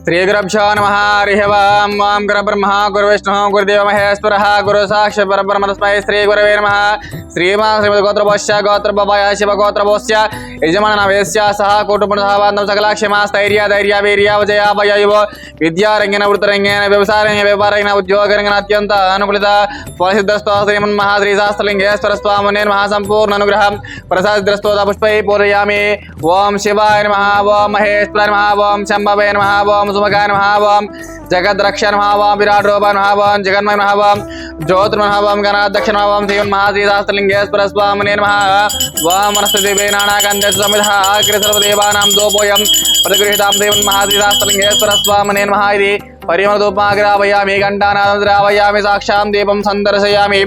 శ్రీగురభ్యో నమ హరి ఓం ఓం గురు బ్రహ్మ గురు విష్ణు గురుదేవ మహేశ్వర గురు సాక్షి పరబ్రహ్మ తస్మై శ్రీ గురవే నమ శ్రీమా శ్రీమద్ గోత్రభోశ్య గోత్రభవాయ శివ గోత్రభోశ్య యజమాన వేశ్య సహ కుటుంబ సహబాంధం సకల క్షమా స్థైర్య ధైర్య వీర్య విజయ భయయువ విద్యారంగేన వృత్తరంగేన వ్యవసాయంగ వ్యాపారంగేన ఉద్యోగరంగేన అత్యంత అనుకూలిత ఫలసిద్ధస్తో శ్రీమన్ మహాశ్రీ శాస్త్రలింగేశ్వర స్వామి నేను మహాసంపూర్ణ అనుగ్రహం ప్రసాదిద్రస్తోత పుష్పై పూరయామి ఓం శివాయ నమ ఓం మహేశ్వర నమ ఓం శంభవే నమ ఓం सुमकाय नमः जगद्रक्ष नमः विराट रूप नमः जगन्मय नमः। वाम ज्योति गणाध्यक्ष नमः वाम श्रीमन् महासीदास्त्रलिङ्गेश्वर स्वामिने नमः वाम वनस्पतिदेवे नानाकान्ते समिधः कृसर्वदेवानां दोपोऽयं प्रतिगृहीतां देवन् महासीदास्त्रलिङ्गेश्वर स्वामिने नमः इति परिमलधूपमाग्रापयामि घण्टानादं द्रावयामि साक्षां दीपं सन्दर्शयामि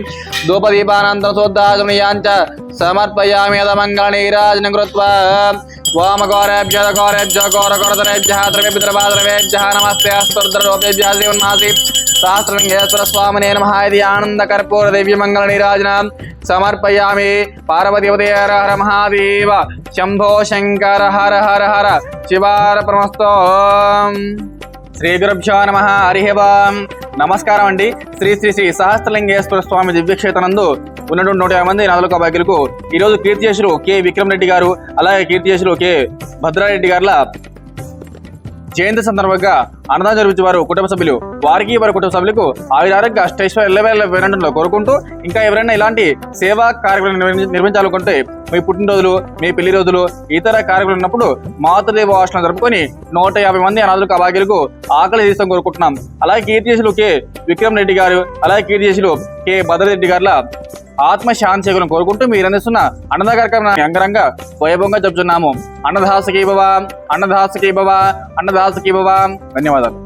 समर्पयामि यदमङ्गलनीराजनं कृत्वा। ధూపదీపానంతరసోద్దాసనయాంచ సమర్పయామి యదమంగళనీరాజన కృత్వా వామఘోరేభ్య ఘోరేభ్య నమస్తే అస్వర్ద్రరూపేభ్య శ్రీమన్మాసి సహస్రంగేశ్వర స్వామినే నమ ఇది ఆనంద కర్పూర దివ్య మంగళ నీరాజన సమర్పయామి పార్వతీ హర హర మహాదేవ శంభో శంకర హర హర హర శివార ప్రమస్తో శ్రీ గురుభ్యో నమ హరి నమస్కారం అండి శ్రీ శ్రీ శ్రీ సహస్రలింగేశ్వర స్వామి దివ్యక్షేత్రనందు ఉన్నటువంటి నూట యాభై మంది నాలుగు బాగ్యులకు ఈరోజు కీర్తిశేషులు కె విక్రమ్ రెడ్డి గారు అలాగే కీర్తిశేషులు కె భద్రారెడ్డి గారుల జయంతి సందర్భంగా అన్నదానం జరిపించే వారు కుటుంబ సభ్యులు. వారికి వారి కుటుంబ సభ్యులకు ఆయురారోగ్య స్టేషన్ ఎల్లవేళ వినంలో కోరుకుంటూ ఇంకా ఎవరైనా ఇలాంటి సేవా కార్యక్రమాలు నిర్మించాలనుకుంటే మీ పుట్టినరోజులు మీ పెళ్ళి రోజులు ఇతర కార్యక్రమాలు ఉన్నప్పుడు మాతృదేవ ఆశ్రమం జరుపుకొని నూట యాభై మంది అనాథులకు అభాగ్యులకు ఆకలి తీస్తాం కోరుకుంటున్నాం. అలాగే కీర్తిశేషులు కె విక్రమ్ రెడ్డి గారు అలాగే కీర్తిశేషులు కె భద్రరెడ్డి గారుల ఆత్మ శాంతి కోరుకుంటూ మీరు అందిస్తున్న అన్నదాన కార్యక్రమం అంగరంగ వైభవంగా చెప్తున్నాము అన్నదాసకి భవ అన్నదాసకి భవ అన్నదాసకి భవ. ధన్యవాదాలు.